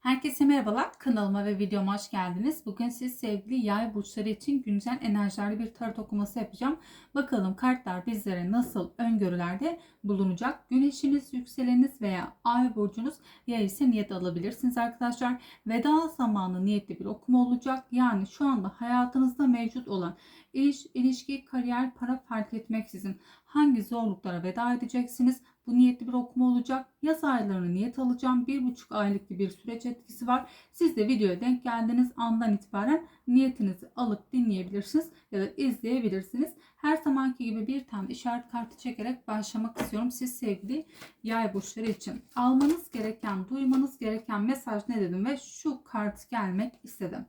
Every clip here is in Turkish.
Herkese merhabalar. Kanalıma ve videoma hoş geldiniz. Bugün siz sevgili yay burçları için güncel enerjilerle bir tarot okuması yapacağım. Bakalım kartlar bizlere nasıl öngörülerde bulunacak. Güneşiniz, yükseleniniz veya ay burcunuz yay ise niyet alabilirsiniz arkadaşlar. Veda zamanı niyetli bir okuma olacak. Yani şu anda hayatınızda mevcut olan iş, ilişki, kariyer, para fark etmeksizin hangi zorluklara veda edeceksiniz? Bu niyetli bir okuma olacak. Yaz aylarını niyet alacağım. Bir buçuk aylık bir süreç etkisi var. Siz de videoya denk geldiğiniz andan itibaren niyetinizi alıp dinleyebilirsiniz ya da izleyebilirsiniz. Her zamanki gibi bir tane işaret kartı çekerek başlamak istiyorum. Siz sevgili yay burçları için. Almanız gereken, duymanız gereken mesaj ne dedim ve şu kart gelmek istedim.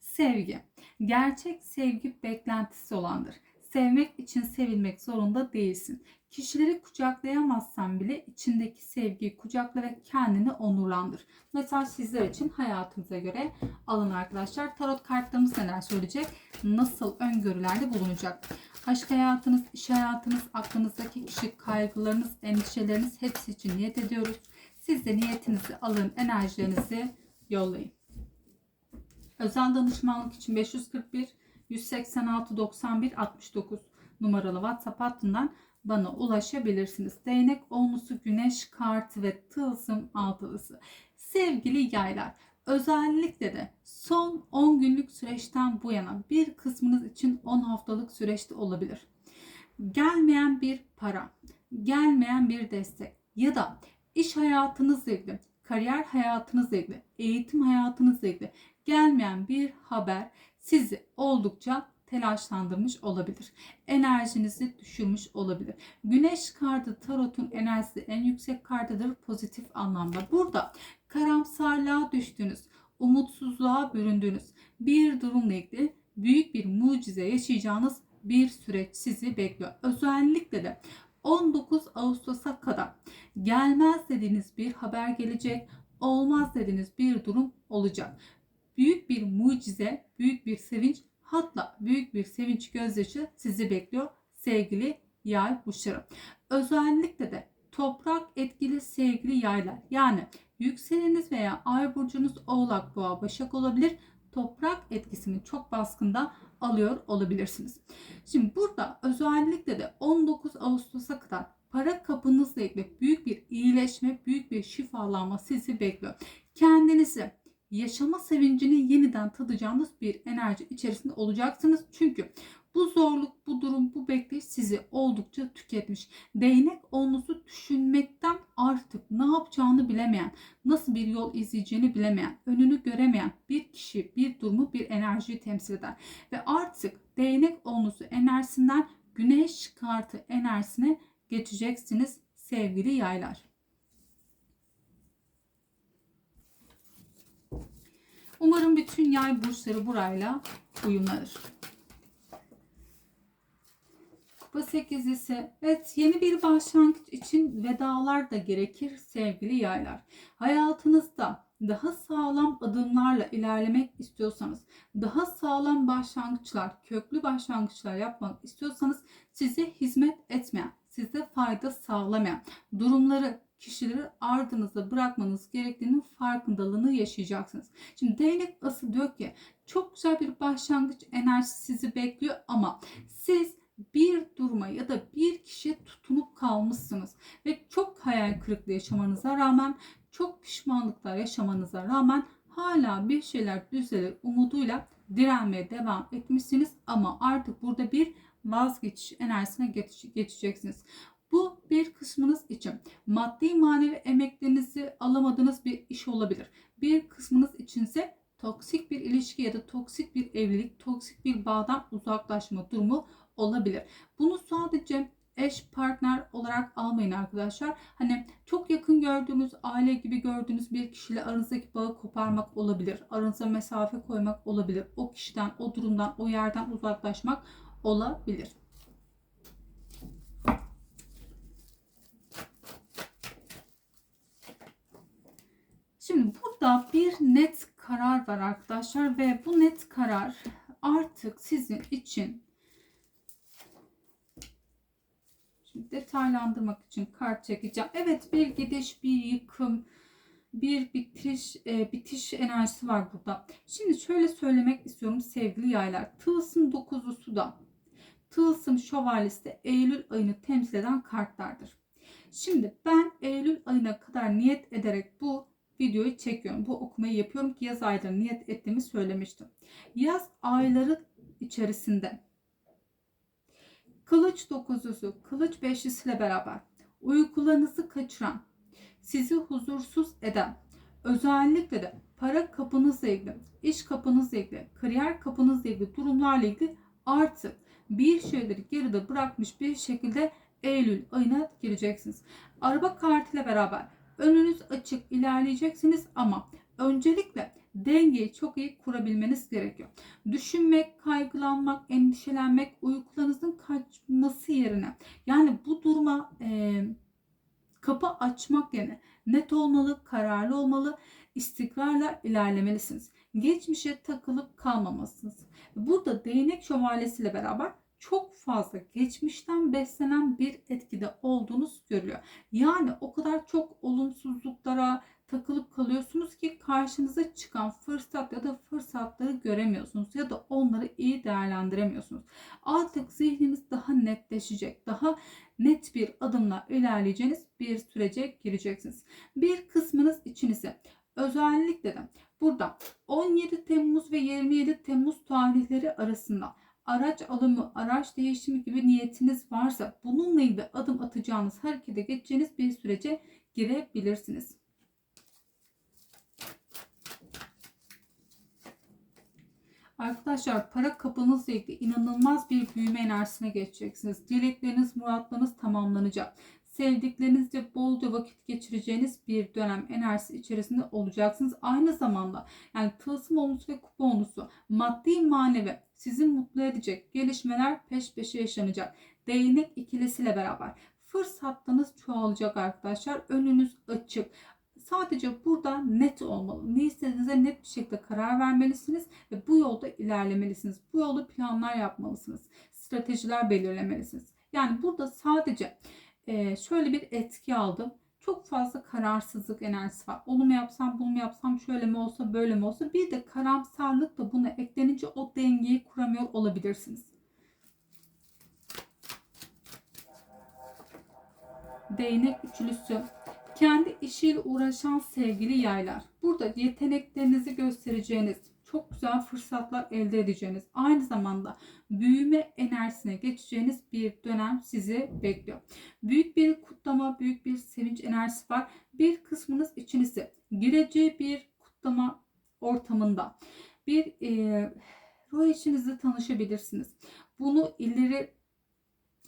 Sevgi. Gerçek sevgi beklentisi olandır. Sevmek için sevilmek zorunda değilsin. Kişileri kucaklayamazsan bile içindeki sevgiyi kucakla ve kendini onurlandır. Mesaj sizler için hayatınıza göre alın arkadaşlar. Tarot kartlarımız neler söyleyecek? Nasıl öngörülerde bulunacak? Aşk hayatınız, iş hayatınız, aklınızdaki kişi, kaygılarınız, endişeleriniz hepsi için niyet ediyoruz. Siz de niyetinizi alın, enerjilerinizi yollayın. Özel danışmanlık için 541 186 91 69 numaralı WhatsApp hattından bana ulaşabilirsiniz. Değnek onlusu, güneş kartı ve tılsım altılısı. Sevgili yaylar, özellikle de son 10 günlük süreçten bu yana bir kısmınız için 10 haftalık süreçte olabilir. Gelmeyen bir para, gelmeyen bir destek ya da iş hayatınızla ilgili, kariyer hayatınızla ilgili, eğitim hayatınızla ilgili gelmeyen bir haber sizi oldukça telaşlandırmış olabilir. Enerjinizi düşürmüş olabilir. Güneş kartı tarotun enerjisi en yüksek kartıdır pozitif anlamda. Burada karamsarlığa düştüğünüz, umutsuzluğa büründüğünüz bir durumla ilgili büyük bir mucize yaşayacağınız bir süreç sizi bekliyor. Özellikle de 19 Ağustos'a kadar gelmez dediğiniz bir haber gelecek, olmaz dediğiniz bir durum olacak. Büyük bir mucize, büyük bir sevinç hatta büyük bir sevinç gözyaşı sizi bekliyor sevgili yay burçları. Özellikle de toprak etkili sevgili yaylar yani yükseleniniz veya ay burcunuz oğlak boğa başak olabilir. Toprak etkisini çok baskında alıyor olabilirsiniz. Şimdi burada özellikle de 19 Ağustos'a kadar para kapınızla ilgili büyük bir iyileşme, büyük bir şifalanma sizi bekliyor. Kendinizi yaşama sevincini yeniden tadacağınız bir enerji içerisinde olacaksınız. Çünkü bu zorluk, bu durum, bu bekleyiş sizi oldukça tüketmiş. Değnek onlusu düşünmekten artık ne yapacağını bilemeyen, nasıl bir yol izleyeceğini bilemeyen, önünü göremeyen bir kişi, bir durumu, bir enerjiyi temsil eder. Ve artık değnek onlusu enerjisinden güneş kartı enerjisine geçeceksiniz sevgili yaylar. Umarım bütün yay burçları burayla uyumlanır. Kupa 8 ise evet yeni bir başlangıç için vedalar da gerekir sevgili yaylar. Hayatınızda daha sağlam adımlarla ilerlemek istiyorsanız, daha sağlam başlangıçlar, köklü başlangıçlar yapmak istiyorsanız size hizmet etmeyen, size fayda sağlamayan durumları, kişileri ardınızda bırakmanız gerektiğinin farkındalığını yaşayacaksınız. Şimdi değnek ası diyor ki çok güzel bir başlangıç enerjisi sizi bekliyor ama siz bir duruma ya da bir kişiye tutunup kalmışsınız ve çok hayal kırıklığı yaşamanıza rağmen çok pişmanlıklar yaşamanıza rağmen hala bir şeyler düzelir umuduyla direnmeye devam etmişsiniz ama artık burada bir vazgeçiş enerjisine geçeceksiniz. Bu bir kısmınız için maddi manevi emeklerinizi alamadığınız bir iş olabilir. Bir kısmınız içinse toksik bir ilişki ya da toksik bir evlilik, toksik bir bağdan uzaklaşma durumu olabilir. Bunu sadece eş partner olarak almayın arkadaşlar. Hani çok yakın gördüğünüz, aile gibi gördüğünüz bir kişiyle aranızdaki bağı koparmak olabilir. Aranıza mesafe koymak olabilir. O kişiden, o durumdan, o yerden uzaklaşmak olabilir. Şimdi burada bir net karar var arkadaşlar ve bu net karar artık sizin için Şimdi detaylandırmak için kart çekeceğim. Evet bir gidiş, bir yıkım bir bitiş e, bitiş enerjisi var burada. Şimdi şöyle söylemek istiyorum sevgili yaylar. Tılsım dokuzusu da Tılsım şövalyesi de Eylül ayını temsil eden kartlardır. Şimdi ben Eylül ayına kadar niyet ederek bu videoyu çekiyorum. Bu okumayı yapıyorum ki yaz ayları niyet ettiğimi söylemiştim. Yaz ayları içerisinde kılıç dokuzusu, kılıç beşlisiyle beraber uykularınızı kaçıran, sizi huzursuz eden, özellikle de para kapınızla ilgili, iş kapınızla ilgili, kariyer kapınızla ilgili durumlarla ilgili artık bir şeyleri geride bırakmış bir şekilde Eylül ayına gireceksiniz. Araba kartıyla beraber önünüz açık ilerleyeceksiniz ama öncelikle dengeyi çok iyi kurabilmeniz gerekiyor. Düşünmek, kaygılanmak, endişelenmek, uykularınızın kaçması yerine yani bu duruma e, kapı açmak yerine net olmalı, kararlı olmalı, istikrarla ilerlemelisiniz. Geçmişe takılıp kalmamalısınız. Burada değnek şövalyesiyle beraber çok fazla geçmişten beslenen bir etkide olduğunuz görülüyor. Yani o kadar çok olumsuzluklara takılıp kalıyorsunuz ki karşınıza çıkan fırsat ya da fırsatları göremiyorsunuz ya da onları iyi değerlendiremiyorsunuz. Artık zihniniz daha netleşecek, daha net bir adımla ilerleyeceğiniz bir sürece gireceksiniz. Bir kısmınız içinize özellikle de burada 17 Temmuz ve 27 Temmuz tarihleri arasında araç alımı, araç değişimi gibi niyetiniz varsa bununla ilgili adım atacağınız, harekete geçeceğiniz bir sürece girebilirsiniz. Arkadaşlar para kapınızla ilgili inanılmaz bir büyüme enerjisine geçeceksiniz. Dilekleriniz, muratlarınız tamamlanacak. Sevdiklerinizle bolca vakit geçireceğiniz bir dönem enerjisi içerisinde olacaksınız. Aynı zamanda yani tılsım olmusu ve kupa olmusu maddi manevi sizi mutlu edecek gelişmeler peş peşe yaşanacak. Değnek ikilisiyle beraber fırsatlarınız çoğalacak arkadaşlar. Önünüz açık. Sadece burada net olmalı. Ne istediğinize net bir şekilde karar vermelisiniz ve bu yolda ilerlemelisiniz. Bu yolda planlar yapmalısınız. Stratejiler belirlemelisiniz. Yani burada sadece e, şöyle bir etki aldım. Çok fazla kararsızlık enerjisi var. Onu mu yapsam, bunu mu yapsam, şöyle mi olsa, böyle mi olsa. Bir de karamsarlık da buna eklenince o dengeyi kuramıyor olabilirsiniz. Değnek üçlüsü kendi işiyle uğraşan sevgili yaylar. Burada yeteneklerinizi göstereceğiniz, çok güzel fırsatlar elde edeceğiniz, aynı zamanda büyüme enerjisine geçeceğiniz bir dönem sizi bekliyor. Büyük bir kutlama, büyük bir sevinç enerjisi var. Bir kısmınız içinizi gireceği bir kutlama ortamında bir e, ruh eşinizle tanışabilirsiniz. Bunu ileri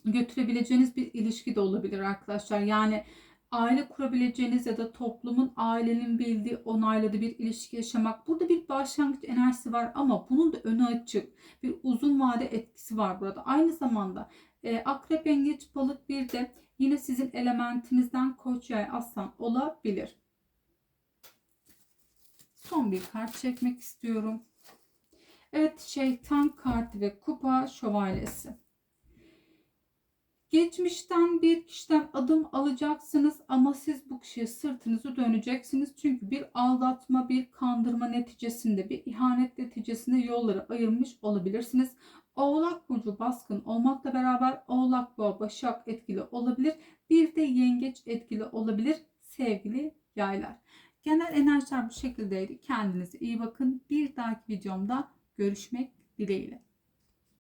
götürebileceğiniz bir ilişki de olabilir arkadaşlar. Yani aile kurabileceğiniz ya da toplumun ailenin bildiği onayladığı bir ilişki yaşamak. Burada bir başlangıç enerjisi var ama bunun da önü açık. Bir uzun vade etkisi var burada. Aynı zamanda e, akrep, yengeç, balık bir de yine sizin elementinizden koç, yay, aslan olabilir. Son bir kart çekmek istiyorum. Evet şeytan kartı ve kupa şövalyesi. Geçmişten bir kişiden adım alacaksınız ama siz bu kişiye sırtınızı döneceksiniz. Çünkü bir aldatma, bir kandırma neticesinde, bir ihanet neticesinde yolları ayırmış olabilirsiniz. Oğlak burcu baskın olmakla beraber Oğlak Boğa Başak etkili olabilir. Bir de Yengeç etkili olabilir sevgili yaylar. Genel enerjiler bu şekildeydi. Kendinize iyi bakın. Bir dahaki videomda görüşmek dileğiyle.